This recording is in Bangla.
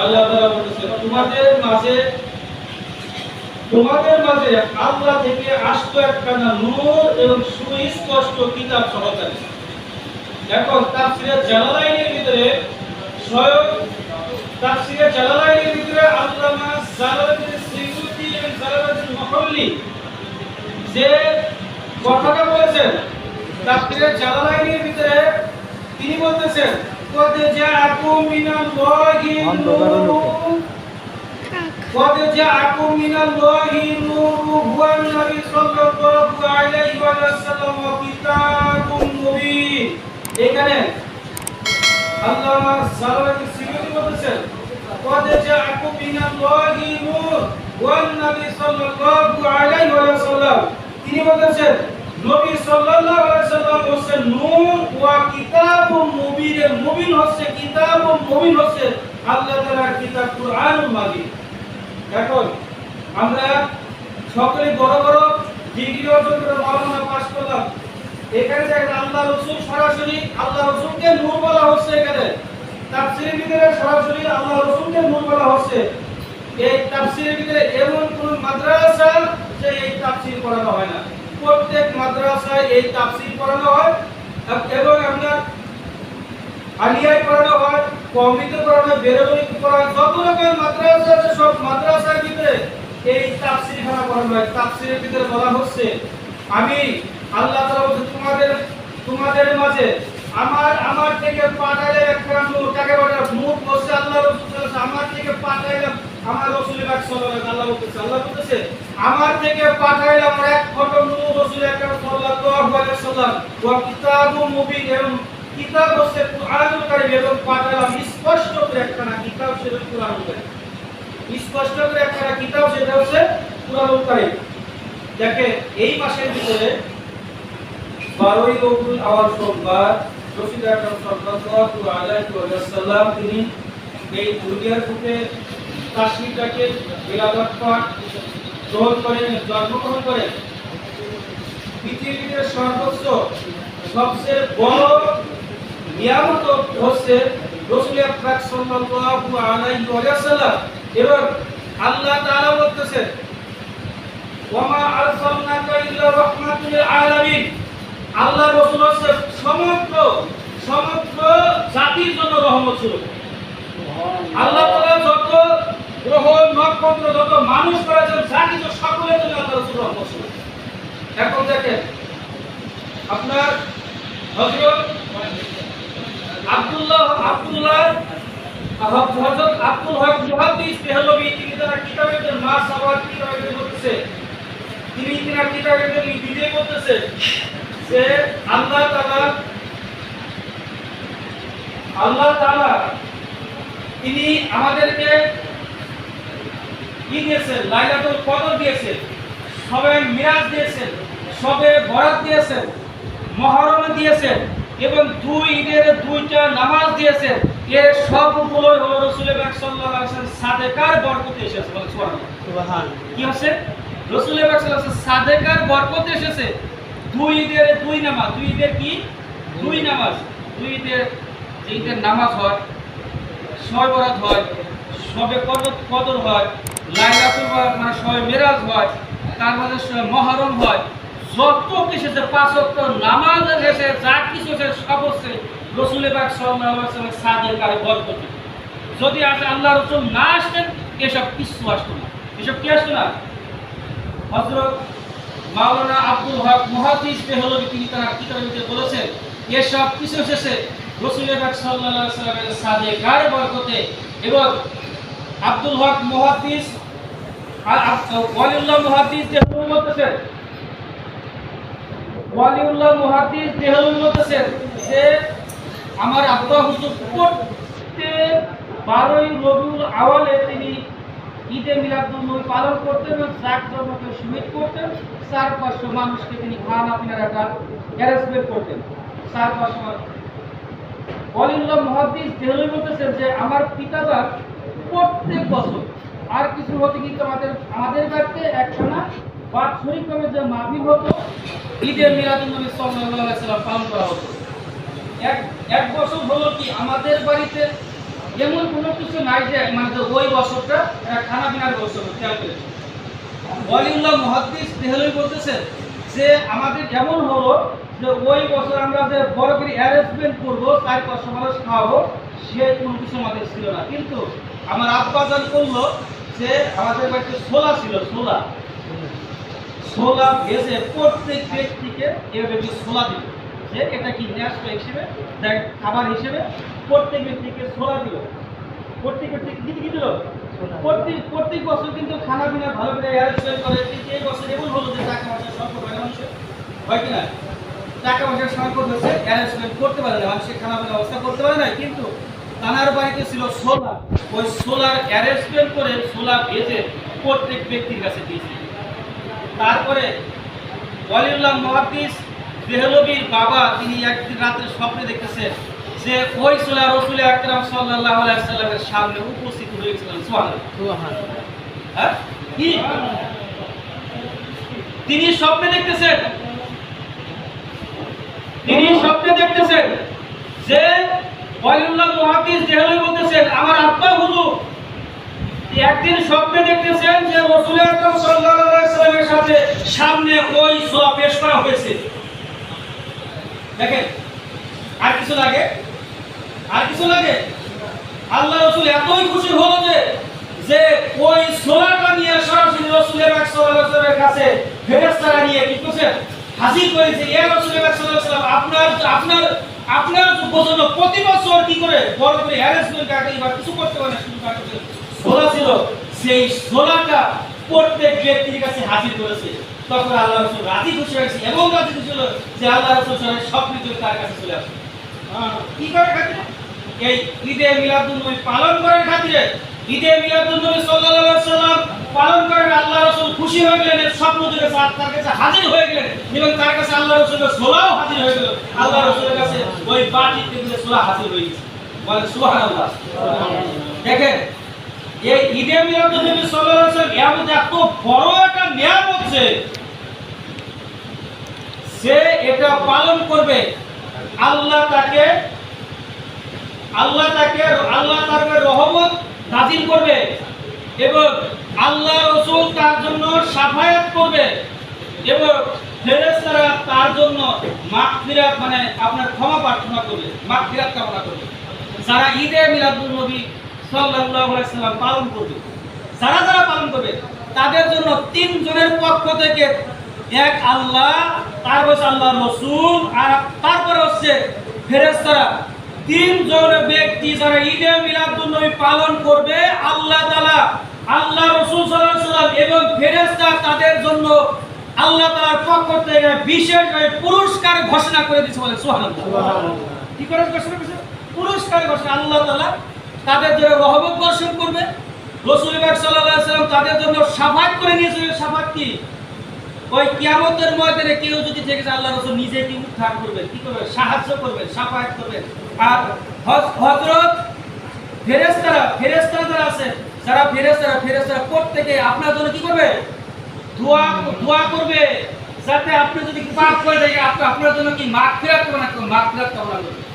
আল্লাহ আল্লাহ বলতেছেন তোমাদের মাঝে তোমাদের মাঝে আল্লাহ থেকে আসতো একখানা নূর এবং সুস্পষ্ট কিতাব সহকারী। এখন তাফসিরের জালালাইনের ভিতরে স্বয়ং তাফসিরের জালালাইনের ভিতরে আল্লামা জালালউদ্দিন সিউতি এবং জালালউদ্দিন মুহল্লি যে কথাটা বলেছেন, তাফসিরের জালালাইনের ভিতরে তিনি বলতেছেন, কদে যা কদ জাআকুম মিনাল্লাহি নূরুন কদ জাআকুম মিনাল্লাহি নুরু হুয়া নবী সাল্লাল্লাহু আলাইহি ওয়া সাল্লাম কিতাবুম এখানে আল্লামা জালালানি সিয়ুতি বলেছেন قد جاءكم من الله نور والنبي صلى الله عليه وسلم তিনি বলেছেন নবী সাল্লাল্লাহু আলাইহি সাল্লাম বলেছেন নূর ওয়া কিতাবুম মুবিন মুবিন হচ্ছে কিতাবুম মুবিন হচ্ছে আল্লাহ তাআলার কিতাব কুরআনুল মাজিদ এখন আমরা সকলে বড় বড় এখানে দেখেন আল্লাহ রসুল সরাসরি আল্লাহ রসুলকে নূর বলা হচ্ছে এখানে, তাফসিরের ভিতরে সরাসরি আল্লাহ রসুলকে নূর বলা হচ্ছে। এই তাফসিরের ভিতরে এমন কোন মাদ্রাসা যে এই তাফসির পড়ানো হয় না। প্রত্যেক মাদ্রাসায় এই তাফসির পড়ানো হয়, এবং আপনার আলিয়ায় পড়ানো হয় কমিতে পড়ানো হয় বেরোবনিতে পড়ানো হয়, যত রকমের মাদ্রাসা আছে, সব মাদ্রাসার ভিতরে এই তাফসির খানা পড়ানো হয়। তাফসিরের ভিতরে বলা হচ্ছে, আমি আল্লাহ তাআলা তোমাদের তোমাদের মাঝে আমার আমার থেকে পাঠাইলে একটা নূর কাকে বলে নূর বলছে আল্লাহ রাসূল আমার থেকে পাঠাইলাম আমার রাসূল পাক সাল্লাল্লাহু আলাইহি বলতেছে, আল্লাহ বলতেছে, আমার থেকে পাঠাইলাম এক ফটো নূর রাসূল আকরাম সাল্লাল্লাহু আলাইহি ওয়াসাল্লাম ওয়া কিতাবুম মুবিন। এবং কিতাব হচ্ছে কুরআনুল কারীম এবং পাঠালাম স্পষ্ট করে একখানা কিতাব সেটা কুরআনুল কারীম। স্পষ্ট করে একখানা কিতাব সেটা হচ্ছে কুরআনুল কারীম। দেখে এই মাসের ভিতরে বারোই রবিউল আওয়াল সোমবার রশিদ আকরাম সাল্লাল্লাহু আলাইহি ওয়াসাল্লাম তিনি এই দুনিয়ার বুকে কাশ্মীরটাকে বেলাবাদ পাঠ গ্রহণ করেন, জন্মগ্রহণ করেন। পৃথিবীতে সর্বোচ্চ, সবচেয়ে বড় নিয়ামত হচ্ছে রসুল আকরাম সাল্লাল্লাহু আলাইহি ওয়াসাল্লাম। এবং আল্লাহ তাআলা বলতেছেন ওয়ামা আরসালনাকা ইল্লা রাহমাতুল আলামিন। আল্লাহ রসুল সমগ্র সমগ্র জাতির জন্য রহমত ছিল আল্লাহ তাআলা যত গ্রহ নক্ষত্র, যত মানুষ করেছেন জাতি তো সকলের জন্য আল্লাহ রাসূল রহমত ছিল এখন দেখেন, আপনার হযরত আব্দুল্লাহ আব্দুল্লাহ, হযরত আব্দুল হক মুহাদ্দিস দেহলভী তিনি তার কিতাবের মা সাওয়াত কিতাবের বলতেছে তিনি তিনার কিতাবের যে নিজে বলতেছে যে আল্লাহ তাআলা আল্লাহ তাআলা তিনি আমাদেরকে কি দিয়েছেন? লাইলাতুল কদর দিয়েছেন সবে মিরাজ দিয়েছেন সবে বরাত দিয়েছেন মহরম দিয়েছেন এবং দুই ঈদের দুইটা নামাজ দিয়েছেন। এর সবগুলো হলো রসুল সাল্লাল্লাহু আলাইহি ওয়াসাল্লাম সাদেকার বরকতে এসেছে। সুবহানাল্লাহ। কি হচ্ছে? রসুল সাল্লাল্লাহু আলাইহি ওয়াসাল্লাম সাদেকার বরকতে এসেছে। দুই ঈদের দুই নামাজ দুই ঈদের কি? দুই নামাজ। দুই ঈদের যে ঈদের নামাজ হয়, ছয় বরাত হয়, সবে কদর কদর হয়, লাইলাতুল মানে সবে মেরাজ হয়, তার সবে মহরম হয়। যত কিছু পাঁচ ওয়াক্ত নামাজ এসে যা কিছু আছে, সব হচ্ছে রসুল পাক সাল্লাল্লাহু আলাইহি ওয়াসাল্লাম সাদের কারে বরকত। যদি আসে আল্লাহ রসুল না আসতেন, এসব কিছু আসতো না। এসব কি আসতো না? হযরত মাওলানা আব্দুল হক মুহাদ্দিস বেহলভী তিনি তার মধ্যে বলেছেন? এসব কিছু এসেছে রসুল পাক সাল্লাল্লাহু আলাইহি ওয়াসাল্লামের সাদে গায়ে বরকতে এবং আব্দুল হক মুহাদ্দিস আর ওয়ালিউল্লাহ মুহাদ্দিস দেহলভী বলতেছেন। ওয়ালিউল্লাহ মুহাদ্দিস দেহলভী বলতেছেন যে আমার আব্বা হুজুর প্রত্যেক বারোই রবিউল আওয়ালে তিনি ঈদে মিলাদুল নবী পালন করতেন এবং জাক জমকে শহীদ করতেন। চার পাঁচশো মানুষকে তিনি খানা পিনার একটা অ্যারেঞ্জমেন্ট করতেন। চার পাঁচশো মানুষ। ওয়ালিউল্লাহ মুহাদ্দিস দেহলভী বলতেছেন যে, আমার পিতাদার প্রত্যেক বছর আর কিছু হতে কিন্তু আমাদের আমাদের বাড়িতে একখানা বাৎসরিকভাবে যে মাহফিল হতো ঈদের মিলাদুল নবী আলাইহি সাল্লাম পালন করা হতো। এক এক বছর হলো কি আমাদের বাড়িতে এমন কোনো কিছু নাই যে মানে ওই বছরটা একটা খানা পিনার বছর, খেয়াল করেছে ওয়ালিউল্লাহ মুহাদ্দিস দেহলভী বলতেছেন যে আমাদের এমন হলো যে ওই বছর আমরা যে বড় করে অ্যারেঞ্জমেন্ট করব চার পাঁচশো মানুষ খাওয়াবো, সে কোনো কিছু আমাদের ছিল না। কিন্তু আমার আব্বা জান করল যে আমাদের বাড়িতে ছোলা ছিল, ছোলা। ছোলা ভেজে প্রত্যেক ব্যক্তিকে এভাবে ছোলা দিল। যে এটা কি ন্যাস্ট হিসেবে? দেখ, খাবার হিসেবে প্রত্যেক ব্যক্তিকে ছোলা দিল। প্রত্যেক ব্যক্তিকে কি কি দিল? প্রত্যেক প্রত্যেক বছর কিন্তু খানা পিনা ভালো করে অ্যারেঞ্জমেন্ট করে কিন্তু এই বছর এমন হলো যে টাকা পয়সার সংকট হয় মানুষের? হয় কি না? টাকা পয়সার সংকট হচ্ছে অ্যারেঞ্জমেন্ট করতে পারে না মানুষের খানা পিনা ব্যবস্থা করতে পারে না কিন্তু তানার বাড়িতে ছিল সোলা ওই সোলার অ্যারেঞ্জমেন্ট করে সোলা ভেজে প্রত্যেক ব্যক্তির কাছে দিয়েছে। তারপরে ওয়ালিউল্লাহ মহাদিস দেহলবির বাবা তিনি একদিন রাত্রে স্বপ্নে দেখতেছেন যে ওই সোলা রসুল আকরাম সাল্লাল্লাহু আলাইহি সাল্লামের সামনে উপস্থিত হয়েছিলেন সুবহানাল্লাহ। হ্যাঁ? কি? তিনি স্বপ্নে দেখতেছেন। তিনি স্বপ্নে দেখতেছেন যে মুহাদ্দিস দেহলবি বলতেছেন আমার আব্বা হুজুর একদিন স্বপ্নে দেখতেছেন যে রসুল আকরাম সাল্লাল্লাহু আলাইহি সাল্লামের সাথে সামনে ওই সোয়া পেশ করা হয়েছে। দেখেন আর কিছু লাগে? আর কিছু লাগে? আল্লাহ রসুল এতই খুশি হলো যে যে ওই সোলাটা নিয়ে সরাসরি রসুলের সাল্লামের কাছে ফেরেস্তারা নিয়ে কি করছে হাজির করেছে এ রসুলের সাল্লাম আপনার আপনার আপনার জন্য প্রতি বছর কি করে বড় করে অ্যারেঞ্জমেন্ট আগে এবার কিছু করতে পারে না, শুধু কাছে সোলা ছিল। সেই সোলাটা প্রত্যেক ব্যক্তির কাছে হাজির করেছে। তখন আল্লাহ রসুল রাজি খুশি হয়েছে এবং রাজি খুশি হলো যে আল্লাহ রসুল সব কিছু তার কাছে চলে আসে কি করে খাতিরে এই ঈদে মিলাদুন নবী পালন করার খাতিরে, ঈদে মিলাদুন নবী সাল্লাল্লাহু আলাইহি সাল্লাম পালন করেন আল্লাহ রাসূল খুশি হয়ে গেলেন, এর স্বপ্ন দেখে তার কাছে হাজির হয়ে গেলেন এবং তার কাছে আল্লাহ রাসূলের সোলাও হাজির হয়ে গেল। আল্লাহ রাসূলের কাছে ওই বাটি থেকে সোলা হাজির হয়ে গেছে। বলে সুবহানাল্লাহ। দেখেন, এই ঈদে মিলাদুন নবী সাল্লাল্লাহু আলাইহি সাল্লাম এমন এত বড় একটা নিয়ামত যে সে এটা পালন করবে। আল্লাহ তাকে আল্লাহ তাকে আল্লাহ তার রহমত নাজিল করবে এবং আল্লাহ রসুল তার জন্য সাফায়াত করবে এবং ফেরেশতারা তার জন্য মাগফিরাত মানে আপনার ক্ষমা প্রার্থনা করবে, মাগফিরাত কামনা করবে। যারা ঈদে মিলাদুল নবী সাল্লাল্লাহু আলাইহি সাল্লাম পালন করবে, যারা যারা পালন করবে, তাদের জন্য তিনজনের পক্ষ থেকে এক আল্লাহ তারপর আল্লাহ রসুল, আর তারপরে হচ্ছে ফেরেশতারা তিনজন ব্যক্তি যারা ঈদে মিলাদুল নবী পালন করবে আল্লাহ তাআলা আল্লাহ রাসূল সাল্লাল্লাহু আলাইহি সাল্লাম এবং ফেরেশতা তাদের জন্য আল্লাহ তাআলার পক্ষ থেকে বিশেষ পুরস্কার ঘোষণা করে দিয়েছে বলে সুবহানাল্লাহ। কি করে ঘোষণা করেছে? পুরস্কার ঘোষণা আল্লাহ তাআলা তাদের জন্য রহমত বর্ষণ করবে। রাসূল সাল্লাল্লাহু আলাইহি সাল্লাম তাদের জন্য শাফাত করে নিয়েছে শাফাত কি? ওই কিয়ামতের ময়দানে কেউ যদি থেকে যায়, আল্লাহ রাসূল নিজে কি উদ্ধার করবে কি করবে সাহায্য করবে সাফায়াত করবে আর হজ- হযরত ফেরেশতারা ফেরেশতারা যারা আছে যারা ফেরেশতারা ফেরেশতারা প্রত্যেকে আপনার জন্য কি করবে? দোয়া দোয়া করবে। যাতে আপনি যদি পাপ করে আপনি আপনার জন্য কি? মাগফিরাত কামনা করবেন মাগফিরাত কামনা করবেন